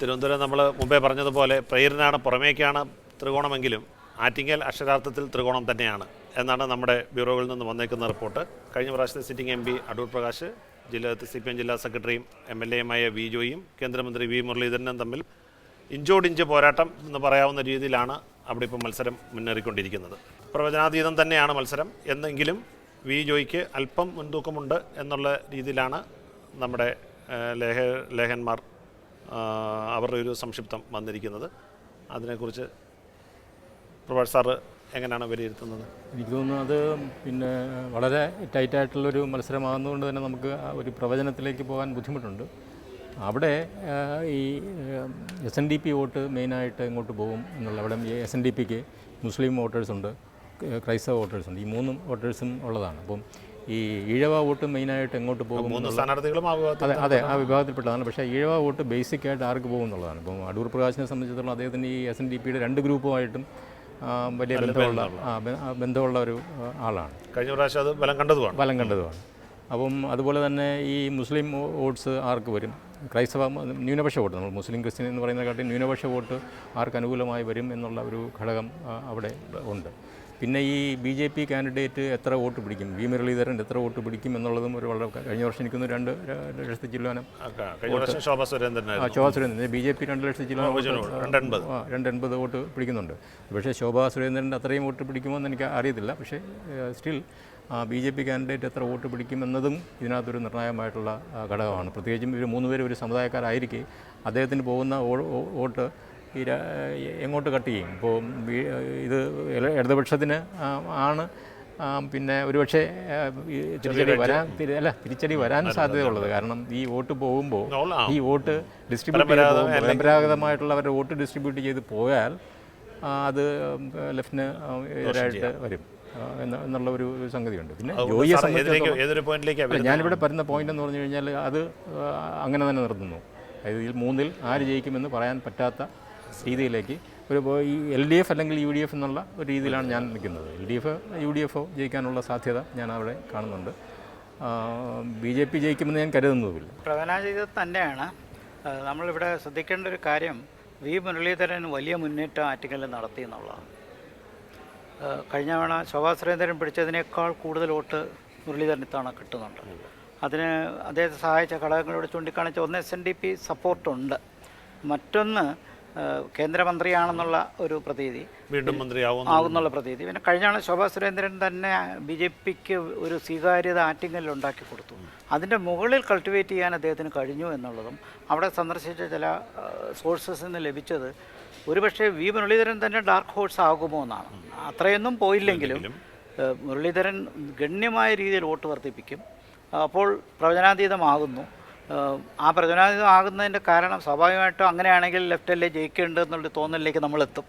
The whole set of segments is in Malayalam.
തിരുവനന്തപുരം നമ്മൾ മുമ്പേ പറഞ്ഞതുപോലെ പ്രേരനാണ് പുറമേക്കാണ് ത്രികോണമെങ്കിലും ആറ്റിങ്ങൽ അക്ഷരാർത്ഥത്തിൽ ത്രികോണം തന്നെയാണ് എന്നാണ് നമ്മുടെ ബ്യൂറോകളിൽ നിന്ന് വന്നേക്കുന്ന റിപ്പോർട്ട്. കഴിഞ്ഞ പ്രാവശ്യത്തെ sitting M P Adoor Prakash ജില്ലാ സി പി എം ജില്ലാ സെക്രട്ടറിയും എം എൽ എയുമായ വി ജോയും കേന്ദ്രമന്ത്രി വി മുരളീധരനും തമ്മിൽ ഇഞ്ചോടിഞ്ച് പോരാട്ടം എന്ന് പറയാവുന്ന രീതിയിലാണ് അവിടെ ഇപ്പോൾ മത്സരം മുന്നേറിക്കൊണ്ടിരിക്കുന്നത്. പ്രവചനാതീതം തന്നെയാണ് മത്സരം. എന്നെങ്കിലും വി ജോയ്ക്ക് അല്പം മുൻതൂക്കമുണ്ട് എന്നുള്ള രീതിയിലാണ് നമ്മുടെ ലേഖ ലേഖന്മാർ അവരുടെ ഒരു സംക്ഷിപ്തം വന്നിരിക്കുന്നത്. അതിനെക്കുറിച്ച് പ്രഭാഷ് സാറ് എങ്ങനെയാണ് വിലയിരുത്തുന്നത്? എനിക്ക് തോന്നുന്നു അത് പിന്നെ വളരെ ടൈറ്റായിട്ടുള്ളൊരു മത്സരമാകുന്നതുകൊണ്ട് തന്നെ നമുക്ക് ഒരു പ്രവചനത്തിലേക്ക് പോകാൻ ബുദ്ധിമുട്ടുണ്ട്. അവിടെ ഈ S N D P vote മെയിനായിട്ട് ഇങ്ങോട്ട് പോകും എന്നുള്ള അവിടെ എസ് എൻ ഡി പിക്ക് മുസ്ലിം വോട്ടേഴ്സുണ്ട് ക്രൈസ്തവ വോട്ടേഴ്സുണ്ട് ഈ മൂന്നും വോട്ടേഴ്സും ഉള്ളതാണ്. അപ്പം ഈ ഈഴവ വോട്ട് മെയിനായിട്ട് എങ്ങോട്ട് പോകും അതെ അതെ ആ വിഭാഗത്തിൽപ്പെട്ടതാണ്. പക്ഷേ ഈഴവ വോട്ട് ബേസിക് ആയിട്ട് ആർക്ക് പോകും എന്നുള്ളതാണ്. ഇപ്പം അടൂർ പ്രകാശിനെ സംബന്ധിച്ചിടത്തോളം അദ്ദേഹത്തിന് ഈ എസ് എൻ ഡി പിയുടെ രണ്ട് ഗ്രൂപ്പുമായിട്ടും വലിയ ബന്ധമുള്ള ബന്ധമുള്ള ഒരു ആളാണ്. കഴിഞ്ഞ പ്രാവശ്യം അത് ബലം കണ്ടതുമാണ്. ബലം കണ്ടതുമാണ്. അപ്പം അതുപോലെ തന്നെ ഈ മുസ്ലിം വോട്ട്സ് ആർക്ക് വരും? ക്രൈസ്തവ ന്യൂനപക്ഷ വോട്ട് നമ്മൾ മുസ്ലിം ക്രിസ്ത്യൻ എന്ന് പറയുന്ന കാട്ടി ന്യൂനപക്ഷ വോട്ട് ആർക്ക് അനുകൂലമായി വരും എന്നുള്ള ഒരു ഘടകം അവിടെ ഉണ്ട്. പിന്നെ ഈ ബി ജെ പി കാൻഡിഡേറ്റ് എത്ര വോട്ട് പിടിക്കും? വി മുരളീധരൻ എത്ര വോട്ട് പിടിക്കും എന്നുള്ളതും ഒരു വളരെ കഴിഞ്ഞ വർഷം എനിക്കൊന്ന് രണ്ട് ലക്ഷത്തി ചില്ലുവാനം Shobha Surendran B J P രണ്ട് ലക്ഷത്തി ചില്ലുവാനം വോട്ട്. രണ്ട് എൺപത്. ആ രണ്ട് എൺപത് വോട്ട് പിടിക്കുന്നുണ്ട്. പക്ഷേ ശോഭാ സുരേന്ദ്രന്റെ അത്രയും വോട്ട് പിടിക്കുമോ എന്ന് എനിക്ക് അറിയത്തില്ല. പക്ഷേ still B J P candidate എത്ര വോട്ട് പിടിക്കുമെന്നതും ഇതിനകത്തൊരു നിർണായകമായിട്ടുള്ള ഘടകമാണ്. പ്രത്യേകിച്ചും ഇവർ മൂന്നുപേരും ഒരു സമുദായക്കാരായിരിക്കെ. അദ്ദേഹത്തിന് പോകുന്ന വോട്ട് ഈ എങ്ങോട്ട് കട്ട് ചെയ്യും? ഇപ്പോൾ ഇത് ഇട- ഇടതുപക്ഷത്തിന് ആണ്. പിന്നെ ഒരുപക്ഷെ തിരിച്ചടി വരാൻ അല്ല തിരിച്ചടി വരാൻ സാധ്യതയുള്ളത്. കാരണം ഈ വോട്ട് പോകുമ്പോൾ ഈ വോട്ട് ഡിസ്ട്രിബ്യൂട്ട് പരമ്പരാഗതമായിട്ടുള്ളവരുടെ വോട്ട് ഡിസ്ട്രിബ്യൂട്ട് ചെയ്ത് പോയാൽ അത് ലെഫ്റ്റിന് എതിരായിട്ട് വരും. എന്നുള്ള ഒരു സംഗതിയുണ്ട്. പിന്നെ ജോയിയെ സംബന്ധിച്ചിടത്തോളം ഞാനിവിടെ പറയുന്ന പോയിന്റ് എന്ന് പറഞ്ഞു കഴിഞ്ഞാൽ അത് അങ്ങനെ തന്നെ നിർത്തുന്നു. അതായത് ഇതിൽ മൂന്നിൽ ആര് ജയിക്കുമെന്ന് പറയാൻ പറ്റാത്ത രീതിയിലേക്ക് ഒരു ഈ എൽ ഡി എഫ് അല്ലെങ്കിൽ യു ഡി എഫ് എന്നുള്ള ഒരു രീതിയിലാണ് ഞാൻ നിൽക്കുന്നത്. L D F U D എഫോ ജയിക്കാനുള്ള സാധ്യത ഞാൻ അവിടെ കാണുന്നുണ്ട്. ബി ജെ പി ജയിക്കുമെന്ന് ഞാൻ കരുതുന്നതുമില്ല. പ്രവചനാതീതം തന്നെയാണ്. നമ്മളിവിടെ ശ്രദ്ധിക്കേണ്ട ഒരു കാര്യം വി മുരളീധരൻ വലിയ മുന്നേറ്റം ആറ്റിങ്ങലിൽ നടത്തി എന്നുള്ളതാണ്. കഴിഞ്ഞ തവണ ശോഭാ സുരേന്ദ്രൻ പിടിച്ചതിനേക്കാൾ കൂടുതൽ വോട്ട് മുരളീധരൻ ഇത്തവണ കിട്ടുന്നുണ്ട്. അതിന് അദ്ദേഹത്തെ സഹായിച്ച ഘടകങ്ങളോട് ചൂണ്ടിക്കാണിച്ച ഒന്ന് എസ് എൻ ഡി പി സപ്പോർട്ടുണ്ട് മറ്റൊന്ന് കേന്ദ്രമന്ത്രിയാണെന്നുള്ള ഒരു പ്രതീതി. വീണ്ടും മന്ത്രിയാവും ആകുന്നുള്ള പ്രതീതി. പിന്നെ കഴിഞ്ഞാണ് ശോഭാ സുരേന്ദ്രൻ തന്നെ ബി ജെ പിക്ക് ഒരു സ്വീകാര്യത ആറ്റിങ്ങലിൽ ഉണ്ടാക്കി കൊടുത്തു. അതിന്റെ മുകളിൽ കൾട്ടിവേറ്റ് ചെയ്യാൻ അദ്ദേഹത്തിന് കഴിഞ്ഞു എന്നുള്ളതും അവിടെ സന്ദർശിച്ച ചില സോഴ്സസിൽ നിന്ന് ലഭിച്ചത് ഒരുപക്ഷെ വി മുരളീധരൻ തന്നെ ഡാർക്ക് ഹോഴ്സ് ആകുമോ എന്നാണ്. അത്രയൊന്നും പോയില്ലെങ്കിലും മുരളീധരൻ ഗണ്യമായ രീതിയിൽ വോട്ട് വർദ്ധിപ്പിക്കും. അപ്പോൾ പ്രവചനാതീതമാകുന്നു. ആ ആകുന്നതിന്റെ കാരണം സ്വാഭാവികമായിട്ടും അങ്ങനെയാണെങ്കിൽ ലെഫ്റ്റല്ലേ ജയിക്കേണ്ടത് എന്നുള്ള തോന്നലിലേക്ക് നമ്മളെത്തും.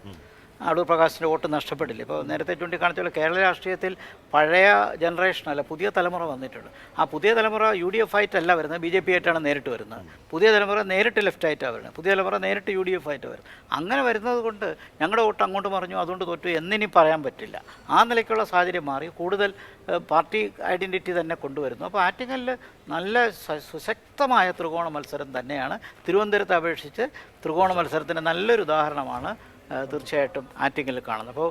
അടൂർ പ്രകാശിന്റെ വോട്ട് നഷ്ടപ്പെട്ടില്ല. ഇപ്പോൾ നേരത്തെ ചൂണ്ടിക്കാണിച്ച പോലെ കേരള രാഷ്ട്രീയത്തിൽ പഴയ ജനറേഷൻ അല്ല പുതിയ തലമുറ വന്നിട്ടുണ്ട്. ആ പുതിയ തലമുറ യു ഡി എഫ് ആയിട്ടല്ല വരുന്നത് ബി ജെ പി ആയിട്ടാണ് നേരിട്ട് വരുന്നത്. പുതിയ തലമുറ നേരിട്ട് ലെഫ്റ്റ് ആയിട്ടാണ് വരുന്നത്. പുതിയ തലമുറ നേരിട്ട് യു ഡി എഫ് ആയിട്ട് വരുന്നത്. അങ്ങനെ വരുന്നത് കൊണ്ട് ഞങ്ങളുടെ വോട്ട് അങ്ങോട്ട് മറിഞ്ഞു അതുകൊണ്ട് തോറ്റു എന്നിനി പറയാൻ പറ്റില്ല. ആ നിലയ്ക്കുള്ള സാഹചര്യം മാറി കൂടുതൽ പാർട്ടി ഐഡന്റിറ്റി തന്നെ കൊണ്ടുവരുന്നു. അപ്പോൾ ആറ്റിങ്ങലിൽ നല്ല സുശക്തമായ ത്രികോണ മത്സരം തന്നെയാണ്. തിരുവനന്തപുരത്തെ അപേക്ഷിച്ച് ത്രികോണ മത്സരത്തിന് നല്ലൊരു ഉദാഹരണമാണ് തീർച്ചയായിട്ടും ആറ്റിങ്ങിൽ കാണുന്നത് അപ്പോൾ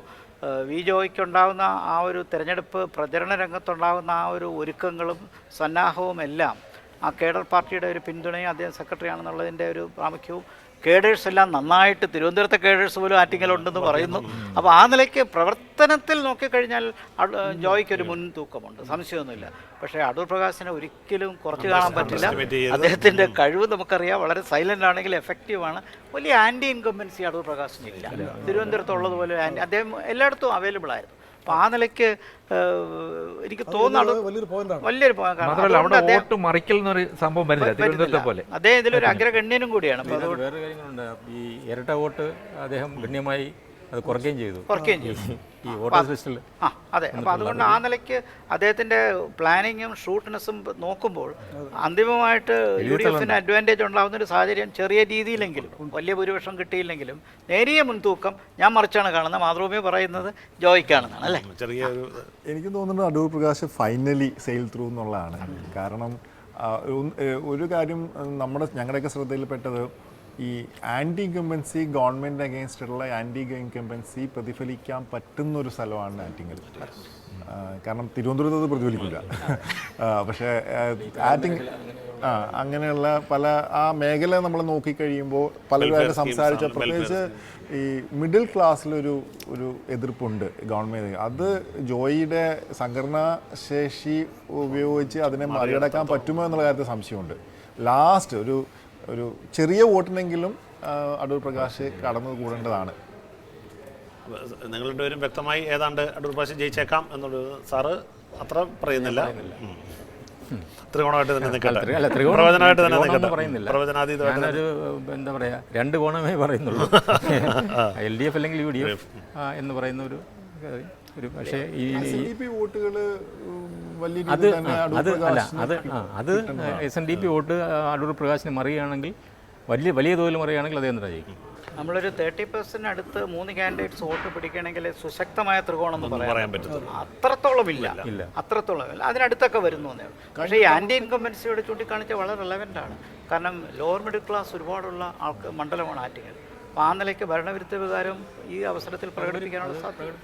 വി ജോയ്ക്കുണ്ടാകുന്ന ആ ഒരു തിരഞ്ഞെടുപ്പ് പ്രചരണ രംഗത്തുണ്ടാകുന്ന ആ ഒരു ഒരുക്കങ്ങളും സന്നാഹവും എല്ലാം ആ കേഡർ പാർട്ടിയുടെ ഒരു പിന്തുണയും അദ്ദേഹം സെക്രട്ടറി ആണെന്നുള്ളതിന്റെ ഒരു പ്രാമുഖ്യവും കേഡേഴ്സ് എല്ലാം നന്നായിട്ട് തിരുവനന്തപുരത്തെ കേഡേഴ്സ് പോലും ആറ്റിങ്ങലുണ്ടെന്ന് പറയുന്നു. അപ്പോൾ ആ നിലയ്ക്ക് പ്രവർത്തനത്തിൽ നോക്കിക്കഴിഞ്ഞാൽ ജോയ്ക്ക് ഒരു മുൻതൂക്കമുണ്ട് സംശയമൊന്നുമില്ല. പക്ഷേ അടൂർ പ്രകാശിനെ ഒരിക്കലും കുറച്ച് കാണാൻ പറ്റില്ല. അദ്ദേഹത്തിന്റെ കഴിവ് നമുക്കറിയാം. വളരെ സൈലന്റ് ആണെങ്കിൽ എഫക്റ്റീവാണ് വലിയ ആന്റി ഇൻകംബൻസി അടൂർ പ്രകാശിന് ഇല്ല. തിരുവനന്തപുരത്തുള്ളതുപോലെ ആന്റി അദ്ദേഹം എല്ലായിടത്തും അവൈലബിൾ ആയിരുന്നു. അപ്പോൾ ആ നിലയ്ക്ക് എനിക്ക് തോന്നുന്നു വലിയൊരു. മാത്രമല്ല അവിടെ അദ്ദേഹം വോട്ട് മറിക്കൽ എന്നൊരു സംഭവം വരുന്നില്ല തിരുവനന്തപുരത്തെ പോലെ. അദ്ദേഹം ഇതിലൊരു അഗ്രഗണ്യനും കൂടിയാണ്. അപ്പോൾ അതുകൊണ്ട് വേറെ കാര്യങ്ങളുണ്ട്. ഈ ഇരട്ട വോട്ട് അദ്ദേഹം ഗണ്യമായി അത് കുറയ്ക്കുകയും ചെയ്തു. കുറയ്ക്കുകയും ചെയ്തു. ഈ ലിസ്റ്റിൽ ആ അതെ. അപ്പോൾ അതുകൊണ്ട് ആ നിലയ്ക്ക് അദ്ദേഹത്തിന്റെ പ്ലാനിങ്ങും ഷൂട്ട്നെസ്സും നോക്കുമ്പോൾ അന്തിമമായിട്ട് യു ഡി എഫിന് അഡ്വാന്റേജ് ഉണ്ടാകുന്ന ഒരു സാഹചര്യം ചെറിയ രീതിയിലെങ്കിലും വലിയ ഭൂരിപക്ഷം കിട്ടിയില്ലെങ്കിലും നേരിയ മുൻതൂക്കം ഞാൻ മറിച്ചാണ് കാണുന്നത്. മാതൃഭൂമി പറയുന്നത് ജോയിക്കാണെന്നാണ് അല്ലേ? ചെറിയ ഒരു എനിക്ക് തോന്നുന്നത് Adoor Prakash finally sail through എന്നുള്ളതാണ്. കാരണം ഒരു കാര്യം നമ്മുടെ ഞങ്ങളുടെയൊക്കെ ശ്രദ്ധയിൽപ്പെട്ടത് ഈ ആന്റി ഇൻകംബൻസി ഗവൺമെന്റ് അഗേൻസ്റ്റ് ഉള്ള ആന്റി ഇൻകംബൻസി പ്രതിഫലിക്കാൻ പറ്റുന്ന ഒരു സ്ഥലമാണ് ആറ്റിങ്ങൽ. കാരണം തിരുവനന്തപുരത്ത് അത് പ്രതിഫലിക്കില്ല. പക്ഷേ ആറ്റിങ് ആ അങ്ങനെയുള്ള പല ആ മേഖല നമ്മൾ നോക്കിക്കഴിയുമ്പോൾ പലരുമായിട്ട് സംസാരിച്ച പ്രത്യേകിച്ച് ഈ മിഡിൽ ക്ലാസ്സിലൊരു ഒരു എതിർപ്പുണ്ട് ഗവൺമെന്റ് അത് ജോയിയുടെ സംഘടനാ ശേഷി ഉപയോഗിച്ച് അതിനെ മറികടക്കാൻ പറ്റുമോ എന്നുള്ള കാര്യത്തിൽ സംശയമുണ്ട്. ലാസ്റ്റ് ഒരു ഒരു ചെറിയ വോട്ടിനെങ്കിലും അടൂർ പ്രകാശ് കടന്നു കൂടേണ്ടതാണ്. നിങ്ങൾ രണ്ടുപേരും വ്യക്തമായി ഏതാണ്ട് അടൂർ പ്രകാശ് ജയിച്ചേക്കാം എന്നുള്ളത് സാറ് അത്ര പറയുന്നില്ല. ത്രികോണമായിട്ട് തന്നെ നിൽക്കട്ടെ. പ്രവചനമായിട്ട് തന്നെ നിൽക്കട്ടെ. പറയുന്നില്ല. പ്രവചനാതീതമായിട്ട് ഒരു എന്താ പറയാ രണ്ട് കോണമേ പറയുന്നുള്ളൂ. എൽ ഡി എഫ് അല്ലെങ്കിൽ യു ഡി എഫ് എന്ന് പറയുന്ന ഒരു ഒരു പക്ഷേ ഈ വോട്ടുകൾ അത് അത് അല്ല അത് അത് S N D P vote Adoor പ്രകാശിന് മറിയുകയാണെങ്കിൽ വലിയ വലിയ തോതിൽ മറിയുകയാണെങ്കിൽ അദ്ദേഹം തന്നെ ജയിക്കും. നമ്മളൊരു തേർട്ടി പെർസെന്റ് അടുത്ത് മൂന്ന് കാൻഡിഡേറ്റ്സ് വോട്ട് പിടിക്കണമെങ്കിൽ സുശക്തമായ ത്രികോണം എന്ന് പറയാൻ പറ്റും അത്രത്തോളം ഇല്ല. ഇല്ല. അത്രത്തോളം ഇല്ല. അതിനടുത്തൊക്കെ വരുന്നു എന്നേ പക്ഷേ ഈ ആന്റി ഇൻകംബൻസിയോട് ചൂണ്ടിക്കാണിച്ച വളരെ റിലവന്റ് ആണ്. കാരണം ലോവർ മിഡിൽ ക്ലാസ് ഒരുപാടുള്ള ആൾക്ക് മണ്ഡലമാണ് ആറ്റിങ്ങൽ. അപ്പോൾ ആ നിലയ്ക്ക് ഭരണവിരുദ്ധ വികാരം ഈ അവസരത്തിൽ പ്രകടിപ്പിക്കാനുള്ള സാധ്യത.